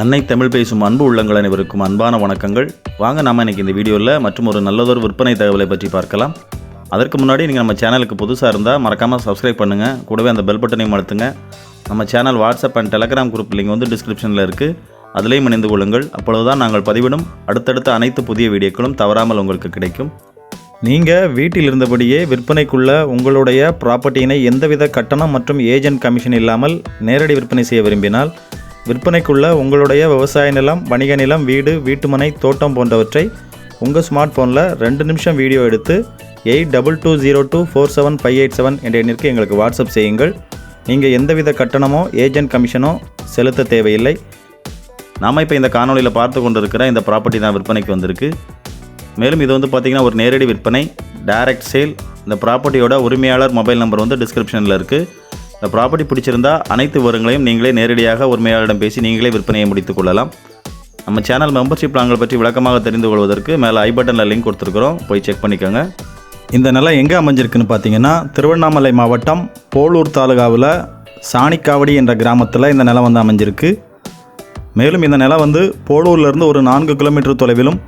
அன்னை தமிழ் பேசும் அன்பு உள்ளங்கள் அனைவருக்கும் அன்பான வணக்கங்கள். வாங்க நாம இன்னைக்கு இந்த வீடியோவில் மற்றும் ஒரு நல்லதொரு விற்பனை தகவலை பற்றி பார்க்கலாம். அதற்கு முன்னாடி நீங்கள் நம்ம சேனலுக்கு புதுசாக இருந்தால் மறக்காமல் சப்ஸ்கிரைப் பண்ணுங்கள் கூடவே அந்த பெல் பட்டனையும் அழுத்துங்க. நம்ம channel WhatsApp and Telegram group link வந்து டிஸ்கிரிப்ஷனில் இருக்குது அதிலையும் இணைந்து கொள்ளுங்கள். அப்பொழுதுதான் நாங்கள் பதிவிடும் அடுத்தடுத்த அனைத்து புதிய வீடியோக்களும் தவறாமல் உங்களுக்கு கிடைக்கும். நீங்கள் வீட்டில் இருந்தபடியே விற்பனைக்குள்ள உங்களுடைய ப்ராப்பர்ட்டியினை எந்தவித கட்டணம் மற்றும் ஏஜென்ட் கமிஷன் இல்லாமல் நேரடி விற்பனை செய்ய விரும்பினால் விற்பனைக்குள்ள உங்களுடைய விவசாய நிலம் வணிக நிலம் வீடு வீட்டுமனை தோட்டம் போன்றவற்றை உங்கள் ஸ்மார்ட் ஃபோனில் ரெண்டு நிமிஷம் வீடியோ எடுத்து eight double two zero two four seven five eight seven என்ற எண்ணிற்கு எங்களுக்கு வாட்ஸ்அப் செய்யுங்கள். நீங்கள் எந்தவித கட்டணமோ ஏஜென்ட் கமிஷனோ செலுத்த தேவையில்லை. நாம் இப்போ இந்த காணொளியில் பார்த்து கொண்டிருக்கிற இந்த ப்ராப்பர்ட்டி தான் விற்பனைக்கு வந்திருக்கு. மேலும் இது வந்து பார்த்திங்கன்னா ஒரு நேரடி விற்பனை டைரக்ட் சேல் இந்த ப்ராப்பர்ட்டியோட உரிமையாளர் மொபைல் நம்பர் வந்து டிஸ்கிரிப்ஷனில் இருக்குது இந்த ப்ராப்பர்ட்டி பிடிச்சிருந்தா அனைத்து விவரங்களையும் நீங்களே நேரடியாக உரிமையாளரிடம் பேசி நீங்களே விற்பனையை முடித்துக் கொள்ளலாம். நம்ம சேனல் மெம்பர்ஷிப் பிளான்கள் பற்றி விளக்கமாக தெரிந்து கொள்வதற்கு மேலே ஐ பட்டனில் லிங்க் கொடுத்துருக்குறோம். போய் செக் பண்ணிக்கோங்க. இந்த நிலம் எங்கே அமைஞ்சிருக்குன்னு பார்த்தீங்கன்னா திருவண்ணாமலை மாவட்டம் போலூர் தாலுகாவில் சாணிக்காவடி என்ற கிராமத்தில் இந்த நிலம் வந்து அமைஞ்சிருக்கு. மேலும் இந்த நிலம் வந்து போலூர்லேருந்து ஒரு நான்கு கிலோமீட்டர் தொலைவிலும்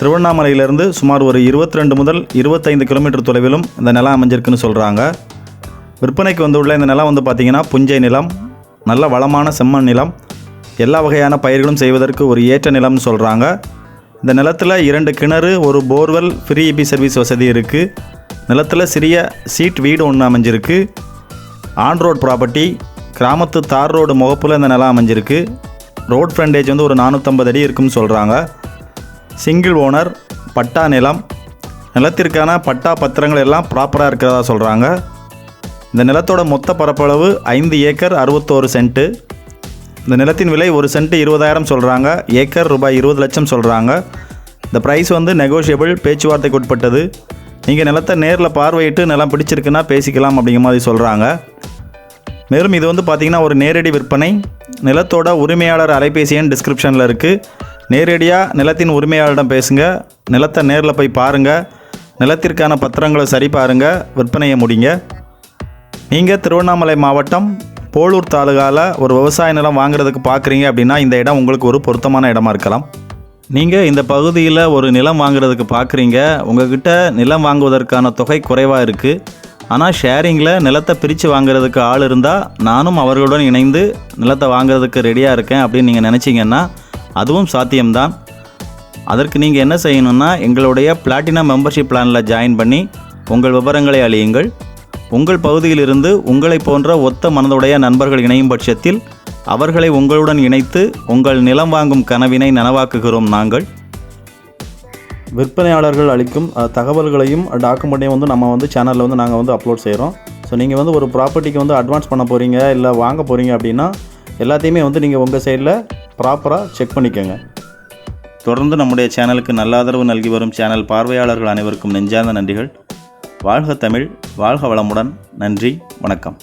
திருவண்ணாமலையிலிருந்து சுமார் ஒரு 22 முதல் இருபத்தைந்து கிலோமீட்டர் தொலைவிலும் இந்த நிலம் அமைஞ்சிருக்குன்னு சொல்கிறாங்க விற்பனைக்கு வந்துள்ள இந்த நிலம் வந்து பார்த்திங்கன்னா புஞ்சை நிலம் நல்ல வளமான செம்மண் நிலம். எல்லா வகையான பயிர்களும் செய்வதற்கு ஒரு ஏற்ற நிலம்னு சொல்கிறாங்க இந்த நிலத்தில் இரண்டு கிணறு ஒரு போர்வெல் ஃப்ரீ இபி சர்வீஸ் வசதி இருக்குது நிலத்தில் சிறிய சீட் வீடு ஒன்று அமைஞ்சிருக்கு. ஆன் ரோட் ப்ராப்பர்ட்டி கிராமத்து தார் ரோடு முகப்பில் இந்த நிலம் அமைஞ்சிருக்கு. ரோட் ஃப்ரண்டேஜ் வந்து ஒரு நானூற்றம்பது அடி இருக்குன்னு சொல்கிறாங்க சிங்கிள் ஓனர் பட்டா நிலம். நிலத்திற்கான பட்டா பத்திரங்கள் எல்லாம் ப்ராப்பராக இருக்கிறதா சொல்கிறாங்க இந்த நிலத்தோட மொத்த பரப்பளவு ஐந்து ஏக்கர் அறுபத்தோரு சென்ட்டு. இந்த நிலத்தின் விலை ஒரு சென்ட் இருபதாயிரம் சொல்கிறாங்க ஏக்கர் ரூபாய் இருபது லட்சம் சொல்கிறாங்க இந்த ப்ரைஸ் வந்து நெகோஷியபிள் பேச்சுவார்த்தைக்கு உட்பட்டது. நீங்கள் நிலத்தை நேரில் பார்வையிட்டு நிலம் பிடிச்சிருக்குன்னா பேசிக்கலாம் அப்படிங்கிற மாதிரி சொல்கிறாங்க மேலும் இது வந்து பார்த்திங்கன்னா ஒரு நேரடி விற்பனை. நிலத்தோட உரிமையாளர் அலைபேசி எண் டிஸ்கிரிப்ஷனில் இருக்குது நேரடியாக நிலத்தின் உரிமையாளரிடம் பேசுங்க. நிலத்தை நேரில் போய் பாருங்கள் நிலத்திற்கான பத்திரங்களை சரி பாருங்கள் விற்பனையை முடிங்க. நீங்கள் திருவண்ணாமலை மாவட்டம் போலூர் தாலுகாவில் ஒரு விவசாய நிலம் வாங்குறதுக்கு பார்க்குறீங்க அப்படின்னா இந்த இடம் உங்களுக்கு ஒரு பொருத்தமான இடமா இருக்கலாம். நீங்கள் இந்த பகுதியில் ஒரு நிலம் வாங்குறதுக்கு பார்க்குறீங்க உங்ககிட்ட நிலம் வாங்குவதற்கான தொகை குறைவாக இருக்குது ஆனால் ஷேரிங்கில் நிலத்தை பிரித்து வாங்குறதுக்கு ஆள் இருந்தால் நானும் அவர்களுடன் இணைந்து நிலத்தை வாங்குறதுக்கு ரெடியாக இருக்கேன் அப்படின்னு நீங்கள் நினச்சிங்கன்னா அதுவும் சாத்தியம்தான். அதற்கு நீங்கள் என்ன செய்யணும்னா எங்களுடைய பிளாட்டினம் மெம்பர்ஷிப் பிளானில் ஜாயின் பண்ணி உங்கள் விவரங்களை அழியுங்கள். உங்கள் பகுதியிலிருந்து உங்களைப் போன்ற ஒத்த மனதுடைய நண்பர்கள் இணையும் பட்சத்தில் அவர்களை உங்களுடன் இணைத்து உங்கள் நிலம் வாங்கும் கனவினை நனவாக்குகிறோம் நாங்கள். விற்பனையாளர்கள் அளிக்கும் தகவல்களையும் டாக்குமெண்ட்டையும் வந்து நம்ம வந்து சேனலில் வந்து நாங்கள் வந்து அப்லோட் செய்கிறோம் ஸோ நீங்கள் வந்து ஒரு ப்ராப்பர்ட்டிக்கு வந்து அட்வான்ஸ் பண்ண போகிறீங்க இல்லை வாங்க போகிறீங்க அப்படின்னா எல்லாத்தையுமே வந்து நீங்கள் உங்கள் சைடில் ப்ராப்பராக செக் பண்ணிக்கோங்க. தொடர்ந்து நம்முடைய சேனலுக்கு நல்ல ஆதரவு நல்கி வரும் சேனல் பார்வையாளர்கள் அனைவருக்கும் நெஞ்சார்ந்த நன்றிகள். வாழ்க தமிழ் வாழ்க வளமுடன். நன்றி வணக்கம்.